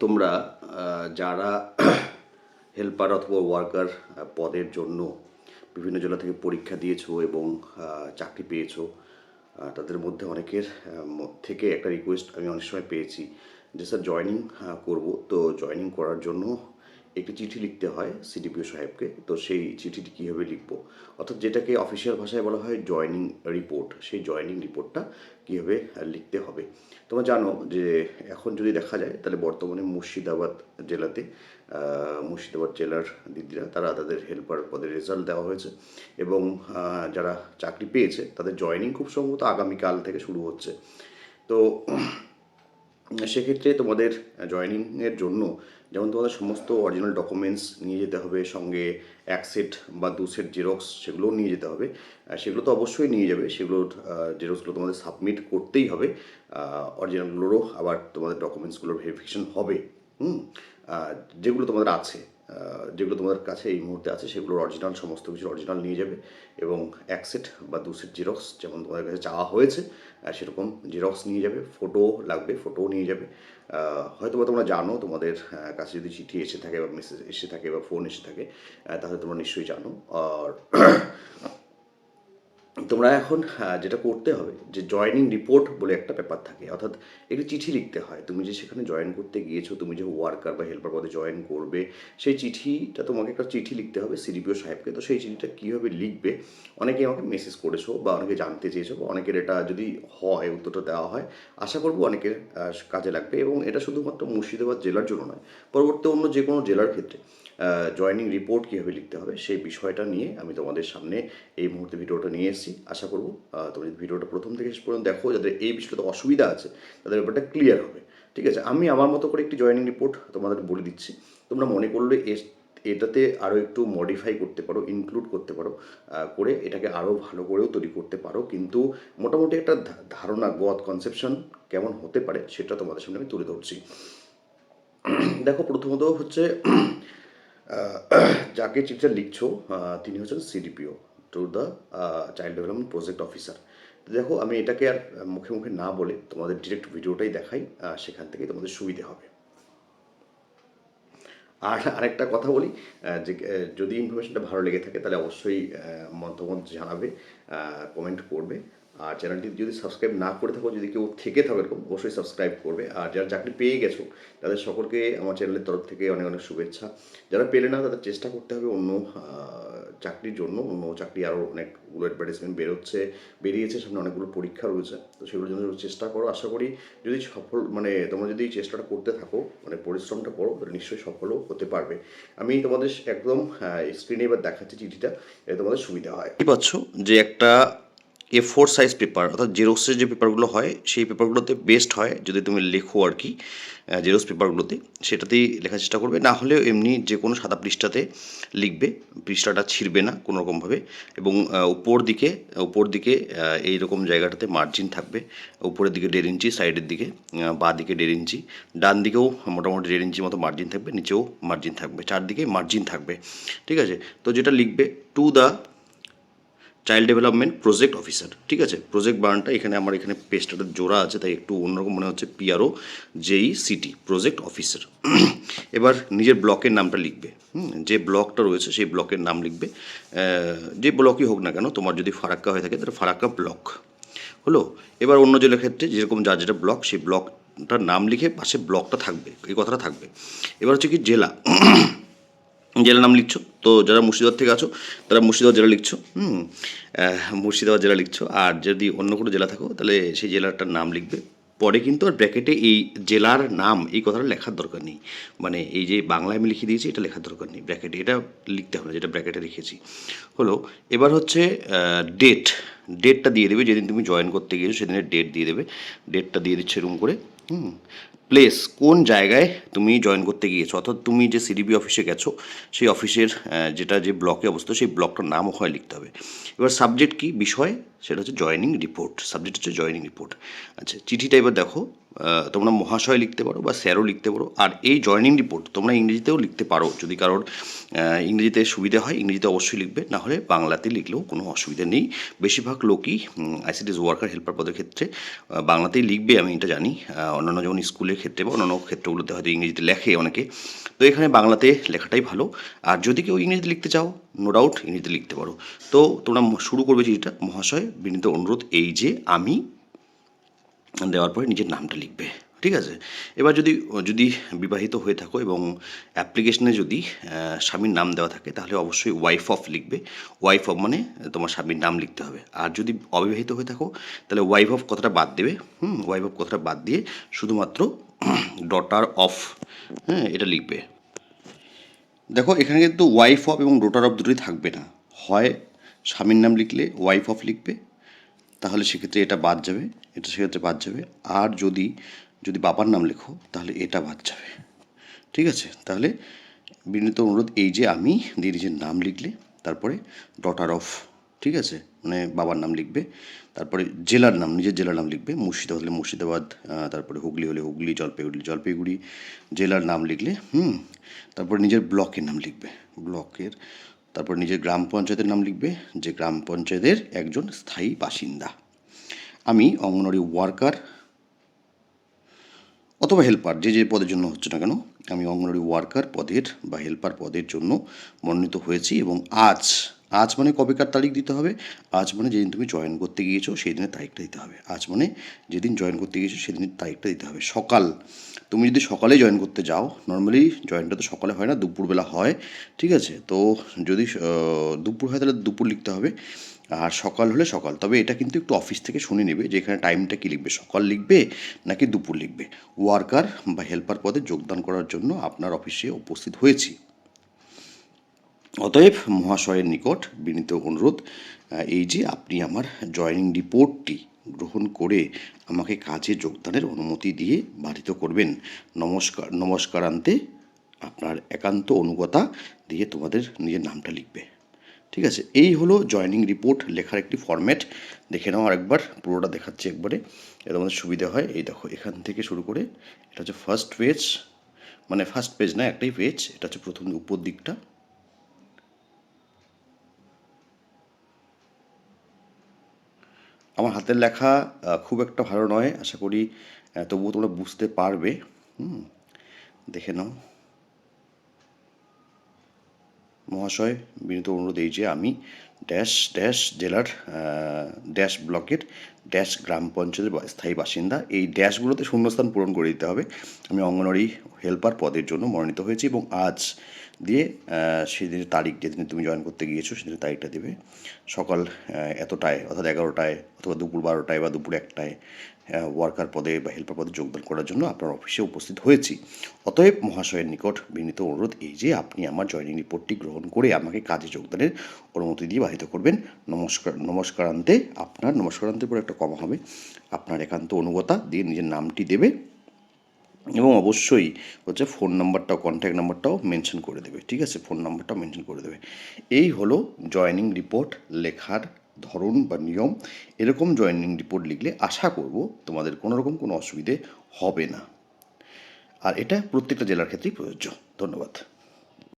তোমরা যারা হেল্পার অথবা ওয়ার্কার পদের জন্য বিভিন্ন জেলা থেকে পরীক্ষা দিয়েছ এবং চাকরি পেয়েছ তাদের মধ্যে অনেকের থেকে একটা রিকোয়েস্ট আমি অনেক সময় পেয়েছি যে, স্যার জয়নিং করব। তো জয়নিং করার জন্য একটি চিঠি লিখতে হয় সিডিপিও সাহেবকে। তো সেই চিঠিটি কীভাবে লিখব? অর্থাৎ যেটাকে অফিসিয়াল ভাষায় বলা হয় জয়নিং রিপোর্ট সেই জয়নিং রিপোর্টটা কীভাবে লিখতে হবে? তোমরা জানো যে এখন যদি দেখা যায়, তাহলে বর্তমানে মুর্শিদাবাদ জেলাতে মুর্শিদাবাদ জেলার দিদিরা, তারা তাদের হেল্পার পদের রেজাল্ট দেওয়া হয়েছে। এবং যারা চাকরি পেয়েছে, তাদের জয়নিং খুব সম্ভবত আগামীকাল থেকে শুরু হচ্ছে। তো সেক্ষেত্রে তোমাদের জয়েনিংয়ের জন্য যেমন তোমাদের সমস্ত অরিজিনাল ডকুমেন্টস নিয়ে যেতে হবে, সঙ্গে এক সেট বা দু সেট জেরক্স সেগুলোও নিয়ে যেতে হবে। সেগুলো তো অবশ্যই নিয়ে যাবে। সেগুলো জেরক্সগুলো তোমাদের সাবমিট করতেই হবে। অরিজিনালগুলোরও আবার তোমাদের ডকুমেন্টসগুলোর ভেরিফিকেশন হবে। হুম? যেগুলো তোমাদের আছে। যেগুলো তোমাদের কাছে এই মুহূর্তে আছে, সেগুলোর অরিজিনাল সমস্ত কিছু অরিজিনাল নিয়ে যাবে এবং এক সেট বা দু সেট জেরক্স যেমন তোমাদের কাছে চাওয়া হয়েছে সেরকম জেরক্স নিয়ে যাবে ফটো লাগবে ফটোও নিয়ে যাবে। হয়তো বা তোমরা জানো, তোমাদের কাছে যদি চিঠি এসে থাকে বা মেসেজ এসে থাকে বা ফোন এসে থাকে তাহলে তোমরা নিশ্চয়ই জানো। আর তোমরা এখন যেটা করতে হবে, যে জয়নিং রিপোর্ট বলে একটা ব্যাপার থাকে, অর্থাৎ একটি চিঠি লিখতে হয়। তুমি যে সেখানে জয়েন করতে গিয়েছো, তুমি যে ওয়ার্কার বা হেল্পার পদে জয়েন করবে, সেই চিঠিটা তোমাকে একটা চিঠি লিখতে হবে সিডিপিও সাহেবকে। তো সেই চিঠিটা কীভাবে লিখবে? অনেকে আমাকে মেসেজ করেছ বা অনেকে জানতে চেয়েছো বা অনেকের এটা যদি হয়, উত্তরটা দেওয়া হয়, আশা করব অনেকের কাজে লাগবে। এবং এটা শুধুমাত্র মুর্শিদাবাদ জেলার জন্য নয়, পরবর্তী অন্য যে কোনো জেলার ক্ষেত্রে। জয়নিং রিপোর্ট কীভাবে লিখতে হবে সেই বিষয়টা নিয়ে আমি তোমাদের সামনে এই মুহূর্তে ভিডিওটা নিয়ে এসেছি। আশা করব তোমরা যদি ভিডিওটা প্রথম থেকে শেষ পর্যন্ত দেখো যাদের এই বিষয়টাতে অসুবিধা আছে, তাদের ব্যাপারটা ক্লিয়ার হবে। ঠিক আছে? আমি আমার মতো করে একটি জয়নিং রিপোর্ট তোমাদের বলে দিচ্ছি। তোমরা মনে করলে এস- এটাতে আরও একটু মডিফাই করতে পারো ইনক্লুড করতে পারো করে এটাকে আরও ভালো করেও তৈরি করতে পারো। কিন্তু মোটামুটি একটা ধারণা গত কনসেপশন কেমন হতে পারে সেটা তোমাদের সামনে আমি তুলে ধরছি। দেখো, প্রথমত হচ্ছে যাকে চিঠিটা লিখছো তিনি হচ্ছেন CDPO to the child development project officer দেখো, আমি এটাকে আর মুখে মুখে না বলে তোমাদের ডিরেক্ট ভিডিওটাই দেখাই সেখান থেকে তোমাদের সুবিধে হবে। আর আরেকটা কথা বলি যে যদি ইনফরমেশনটা ভালো লেগে থাকে, তাহলে অবশ্যই মতামত জানাবে কমেন্ট করবে। আর চ্যানেলটি যদি সাবস্ক্রাইব না করে থাকো, যদি কেউ থেকে থাকো, এরকম অবশ্যই সাবস্ক্রাইব করবে। আর যারা চাকরি পেয়ে গেছো, তাদের সকলকে আমার চ্যানেলের তরফ থেকে অনেক অনেক শুভেচ্ছা। যারা পেলে না, তাদের চেষ্টা করতে হবে অন্য চাকরির জন্য। অন্য চাকরি আরও অনেকগুলো অ্যাডভার্টাইজমেন্ট বেরোচ্ছে, বেরিয়েছে, সামনে অনেকগুলো পরীক্ষা রয়েছে। তো সেগুলোর জন্য চেষ্টা করো। আশা করি যদি সফল মানে তোমরা যদি চেষ্টাটা করতে থাকো মানে পরিশ্রমটা করো, তাহলে নিশ্চয়ই সফলও হতে পারবে। আমি তোমাদের একদম স্ক্রিনে এবার দেখাচ্ছি চিঠিটা তোমাদের সুবিধা হয়। পাচ্ছ যে একটা এ ফোর সাইজ পেপার অর্থাৎ জেরক্সের যে পেপারগুলো হয়, সেই পেপারগুলোতে বেস্ট হয় যদি তুমি লেখো আর কি জেরক্স পেপারগুলোতে সেটাতেই লেখার চেষ্টা করবে। না হলেও এমনি যে কোনো সাদা পৃষ্ঠাতে লিখবে, পৃষ্ঠাটা ছিঁড়বে না কোনো রকমভাবে এবং উপর দিকে উপর দিকে এই রকম জায়গাটাতে মার্জিন থাকবে। উপরের দিকে দেড় ইঞ্চি সাইডের দিকে বাঁ দিকে দেড় ইঞ্চি, ডান দিকেও মোটামুটি দেড় ইঞ্চি মতো মার্জিন থাকবে, নিচেও মার্জিন থাকবে চারদিকে মার্জিন থাকবে। ঠিক আছে? তো যেটা লিখবে to the child development project officer ঠিক আছে? প্রজেক্ট বার্নটা এখানে আমার এখানে পেজটাতে জোড়া আছে, তাই একটু অন্যরকম মনে হচ্ছে PRO JE city project officer এবার নিজের ব্লকের নামটা লিখবে। যে ব্লকটা রয়েছে সেই ব্লকের নাম লিখবে। যে ব্লকই হোক না কেন, তোমার যদি ফারাক্কা হয়ে থাকে, তাহলে ফারাক্কা ব্লক। হলো? এবার অন্য জেলার ক্ষেত্রে যেরকম যার যেটা ব্লক, সেই ব্লকটার নাম লিখে পাশে ব্লকটা থাকবে, এই কথাটা থাকবে। এবার হচ্ছে কি জেলা। জেলার নাম লিখছো? তো যারা মুর্শিদাবাদ থেকে আছো, তারা মুর্শিদাবাদ জেলা লিখছো, হুম? মুর্শিদাবাদ জেলা লিখছো। আর যদি অন্য কোনো জেলা থাকো, তাহলে সেই জেলাটার নাম লিখবে। পরে কিন্তু আর ব্র্যাকেটে এই জেলার নাম, এই কথাটা লেখার দরকার নেই। মানে এই যে বাংলায় আমি লিখে দিয়েছি, এটা লেখার দরকার নেই। ব্র্যাকেটে এটা লিখতে হবে যেটা ব্র্যাকেটে লিখেছি হলো, এবার হচ্ছে ডেট ডেটটা দিয়ে দেবে, যেদিন তুমি জয়েন করতে গিয়েছো, সেদিনের ডেট দিয়ে দেবে। ডেটটা দিয়ে দিচ্ছে রুম করে, হুম? প্লেস কোন জায়গায় তুমি জয়েন করতে গিয়েছো? অর্থাৎ তুমি যে সিডিবি অফিসে গেছো, সেই অফিসের যেটা যে ব্লকে অবস্থিত, সেই ব্লকটার নাম ওখানে লিখতে হবে। এবার সাবজেক্ট কি? বিষয় সেটা হচ্ছে জয়নিং রিপোর্ট সাবজেক্ট হচ্ছে জয়নিং রিপোর্ট আচ্ছা চিঠিটা এবার দেখো তোমরা মহাশয় লিখতে পারো বা স্যারও লিখতে পারো, আর এই জয়নিং রিপোর্ট তোমরা ইংরেজিতেও লিখতে পারো। যদি কারোর ইংরেজিতে সুবিধা হয়, ইংরেজিতে অবশ্যই লিখবে, না হলে বাংলাতে লিখলেও কোনো অসুবিধা নেই। বেশিরভাগ লোকই আইসিডিএস ওয়ার্কার হেল্পার পদের ক্ষেত্রে বাংলাতেই লিখবে, আমি এটা জানি। অন্যান্য যেমন স্কুলের ক্ষেত্রে বা অন্যান্য ক্ষেত্রগুলোতে হয়তো ইংরেজিতে লেখে অনেকে। তো এখানে বাংলাতে লেখাটাই ভালো। আর যদি কেউ ইংরেজিতে লিখতে চাও নো ডাউট ইংরেজিতে লিখতে পারো। তো তোমরা শুরু করবে চিঠিটা মহাশয়, বিনীত অনুরোধ, এই যে আমি দেওয়ার পরে নিজের নামটা লিখবে, ঠিক আছে? এবার যদি যদি বিবাহিত হয়ে থাকো এবং অ্যাপ্লিকেশনে যদি স্বামীর নাম দেওয়া থাকে, তাহলে অবশ্যই ওয়াইফ অফ লিখবে। ওয়াইফ অফ মানে তোমার স্বামীর নাম লিখতে হবে। আর যদি অবিবাহিত হয়ে থাকো, তাহলে ওয়াইফ অফ কথাটা বাদ দেবে। হুম ওয়াইফ অফ কথাটা বাদ দিয়ে শুধুমাত্র ডটার অফ হ্যাঁ এটা লিখবে। দেখো, এখানে কিন্তু ওয়াইফ অফ এবং ডোটার অফ দুটোই থাকবে না। হয় স্বামীর নাম লিখলে ওয়াইফ অফ লিখবে, তাহলে সেক্ষেত্রে এটা বাদ যাবে, এটা সেক্ষেত্রে বাদ যাবে। আর যদি যদি বাবার নাম লেখো, তাহলে এটা বাদ যাবে। ঠিক আছে? তাহলে বিনীত অনুরোধ এই যে আমি দিয়ে নিজের নাম লিখলে, তারপরে ডটার অফ ঠিক আছে? মানে বাবার নাম লিখবে। তারপরে জেলার নাম, নিজের জেলার নাম লিখবে। মুর্শিদাবাদ হলে মুর্শিদাবাদ তারপরে হুগলি হলে হুগলি, জলপাইগুড়ি জলপাইগুড়ি, জেলার নাম লিখলে, হুম, তারপরে নিজের ব্লকের নাম লিখবে। ব্লকের, তারপর নিজের গ্রাম পঞ্চায়েতের নাম লিখবে, যে গ্রাম পঞ্চায়েতের একজন স্থায়ী বাসিন্দা। আমি অঙ্গনওয়াড়ি ওয়ার্কার অথবা হেল্পার, যে যে পদের জন্য হচ্ছে না কেন, আমি অঙ্গনওয়াড়ি ওয়ার্কার পদের বা হেল্পার পদের জন্য মনোনীত হয়েছি এবং আজ আজ মানে কবেকার তারিখ দিতে হবে? আজ মানে যেদিন তুমি জয়েন করতে গিয়েছো সেই দিনের তারিখটা দিতে হবে। আজ মানে যেদিন জয়েন করতে গিয়েছো, সেদিনের তারিখটা দিতে হবে। সকাল, তুমি যদি সকালে জয়েন করতে যাও নর্মালি জয়েনটা তো সকালে হয় না, দুপুরবেলা হয়, ঠিক আছে? তো যদি দুপুর হয় তাহলে দুপুর লিখতে হবে। আর সকাল হলে সকাল। তবে এটা কিন্তু একটু অফিস থেকে শুনে নেবে যে এখানে টাইমটা কী লিখবে? সকাল লিখবে নাকি দুপুর লিখবে? ওয়ার্কার বা হেল্পার পদে যোগদান করার জন্য আপনার অফিসে উপস্থিত হয়েছি। অতএব মহাশয়ের নিকট বিনীত অনুরোধ এই যে আপনি আমার জয়েনিং রিপোর্টটি গ্রহণ করে আমাকে কাজে যোগদানের অনুমতি দিয়ে বাধিত করবেন, নমস্কার নমস্কারান্তে আপনার একান্ত অনুগতা দিয়ে তোমাদের নিজের নামটা লিখবে। ঠিক আছে, এই হলো জয়েনিং রিপোর্ট লেখার একটি ফর্ম্যাট দেখে নাও আরেকবার, পুরোটা দেখাচ্ছি একবারে, এটা তোমাদের সুবিধা হয়। এই দেখো, এখান থেকে শুরু করে, এটা হচ্ছে ফার্স্ট পেজ মানে ফার্স্ট পেজ না, একটাই পেজ এটা হচ্ছে প্রথম, উপর দিকটা। আমার হাতের লেখা খুব একটা ভালো নয়, আশা করি তবুও তোমরা বুঝতে পারবে। হুম, দেখে নাও। মহাশয়, বিনীত অনুরোধ এই যে আমি, ড্যাশ ড্যাশ, জেলার ড্যাশ ব্লকের ড্যাশ গ্রাম পঞ্চায়েতের স্থায়ী বাসিন্দা। এই ড্যাশগুলোতে শূন্যস্থান পূরণ করে দিতে হবে। আমি অঙ্গনওয়াড়ি হেল্পার পদের জন্য মনোনীত হয়েছি এবং আজ দিয়ে সেদিনের তারিখ যেদিন তুমি জয়েন করতে গিয়েছো, সেদিনের তারিখটা দেবে। সকাল এতটায়, অর্থাৎ এগারোটায় অথবা দুপুর বারোটায় বা দুপুর একটায় ওয়ার্কার পদে বা হেল্পার পদে যোগদান করার জন্য আপনার অফিসে উপস্থিত হয়েছি। অতএব মহাশয়ের নিকট বিনীত অনুরোধ এই যে, আপনি আমার জয়নিং রিপোর্টটি গ্রহণ করে আমাকে কাজে যোগদানের অনুমতি দিয়ে বাধিত করবেন। নমস্কার, নমস্কারান্তে আপনার নমস্কারান্তের পরে একটা কমা হবে। আপনার একান্ত অনুগতা দিয়ে নিজের নামটি দেবে এবং অবশ্যই হচ্ছে ফোন নাম্বারটাও কন্ট্যাক্ট নাম্বারটাও মেনশন করে দেবে। ঠিক আছে? ফোন নাম্বারটাও মেনশন করে দেবে। এই হলো জয়নিং রিপোর্ট লেখার ধরন বা নিয়ম এরকম জয়েনিং রিপোর্ট লিখলে আশা করব তোমাদের কোনো রকম কোনো অসুবিধে হবে না। আর এটা প্রত্যেকটা জেলার ক্ষেত্রেই প্রযোজ্য। ধন্যবাদ।